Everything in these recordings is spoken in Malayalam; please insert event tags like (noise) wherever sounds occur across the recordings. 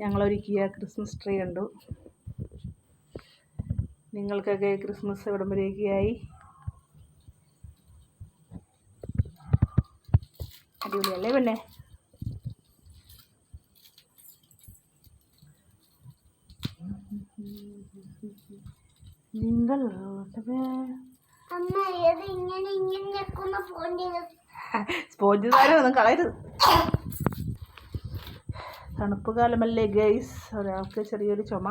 ഞങ്ങളൊരുക്കിയ ക്രിസ്മസ് ട്രീ കണ്ടു. നിങ്ങൾക്കൊക്കെ ക്രിസ്മസ് എവിടം വരെയൊക്കെയായി അടിപൊളിയല്ലേ പിന്നെ? നിങ്ങൾ സ്പോഞ്ച് താരം ഒന്നും കളയരുത്. തണുപ്പ് കാലമല്ലേ ഗൈസ് ഒരാൾക്ക് ചെറിയൊരു ചുമ.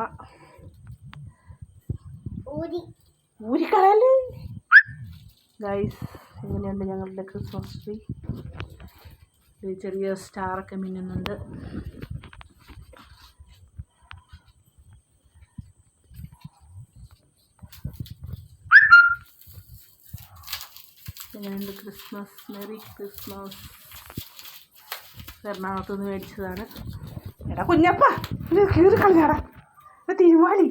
ഊരി. ഊരിക്കളയല്ലേ? ഗൈസ് ഇങ്ങനെയുണ്ട് ഞങ്ങളുടെ ക്രിസ്മസ് ട്രീ ഒരു ചെറിയ സ്റ്റാറൊക്കെ മിന്നുന്നുണ്ട്. ഇങ്ങനെയുണ്ട് ക്രിസ്മസ് മെറി ക്രിസ്മസ് എറണാകുളത്ത് നിന്ന് മേടിച്ചതാണ്. എടാ കുഞ്ഞപ്പ ഇത് കീറി കളഞ്ഞാടാ ഇത് തിരുമാലി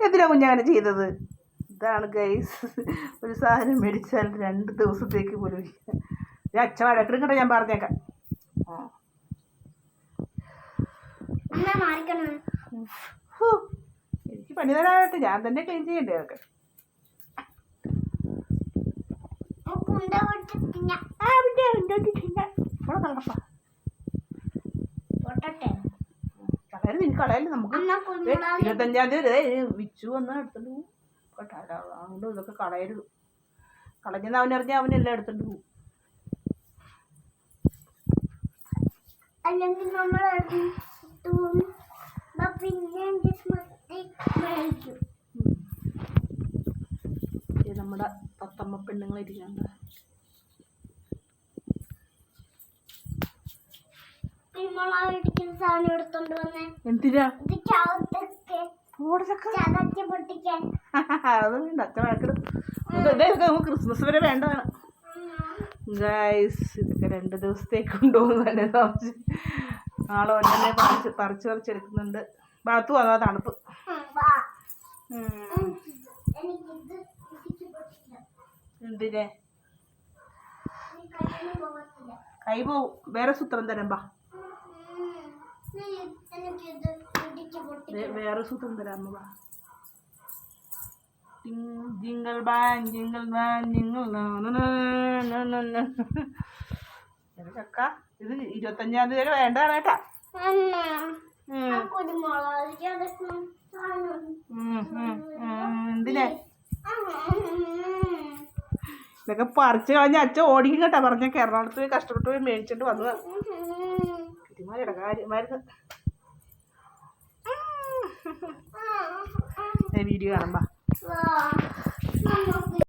എന്തിനാ കുഞ്ഞങ്ങനെ ചെയ്തത് ഇതാണ് ഗൈസ് ഒരു സാധനം മേടിച്ചാൽ രണ്ട് ദിവസത്തേക്ക് പോലും ഞാൻ അച്ഛൻ അച്ഛ വഴക്കിടും ഞാൻ പറഞ്ഞേക്കാം. എനിക്ക് പണി തരാനായിട്ട് ഞാൻ തന്നെ ക്ലീൻ ചെയ്യണ്ടേ അതൊക്കെ. ആ പിന്നെ ഉണ്ടാക്കിയിട്ടില്ല ഇവിടെ കളപ്പ കളയല്ലേ നമുക്ക് ഇരുപത്തഞ്ചാം തീയതി ദേ, വിച്ചു വന്ന് എടുത്തിട്ട് പോകും. അതുകൊണ്ട് ഇതൊക്കെ കളയരുത് കളഞ്ഞെന്ന് അവനറിഞ്ഞാൽ അവനെല്ലാം എടുത്തിട്ട് പോകും. അല്ലെങ്കിൽ നമ്മൾ നമ്മുടെ തത്തമ്മ പെണ്ണുങ്ങളിരിക്കുന്നുണ്ട് പിന്മളാടിക്കുന്ന സാധനം എടുത്തോണ്ട് വന്നേ. എന്തിനാ? (laughs) നമുക്ക് ക്രിസ്മസ് വരെ വേണ്ടതാണ്. ഗൈസ് ഇതൊക്കെ രണ്ട് ദിവസത്തേക്ക് കൊണ്ടുപോകുന്നു തന്നെ സംശയം നാളെ ഒന്നെ പറിച്ച് പറിച്ച് പറിച്ചെടുക്കുന്നുണ്ട് ബാത്തു വന്നാ തണുപ്പ്. എന്തിനെ. കൈ പോവും. വേറെ സൂത്രം തരാം ബാ. വേറെ സൂത്രം തരാം അമ്മ ബാ ജിങ്കൽ ബാൻ ജിങ്കൽ ബാൻ ജിങ്കൽ ചക്ക ഇത് ഇരുപത്തഞ്ചാം തീയതി വരെ വേണ്ടതാണ് കേട്ടാ. എന്തിനെ. ഇതൊക്കെ പറിച്ചു കളഞ്ഞ അച്ഛൻ ഓടിക്കും കേട്ടാ. പറഞ്ഞ എറണാകുളത്ത് പോയി കഷ്ടപ്പെട്ട് പോയി മേടിച്ചിട്ട് വന്നത്. ഉം. തിരുമാലിയുടെ കാര്യമായിരുന്നു ഉം. വീഡിയോ കാണുമ്പോ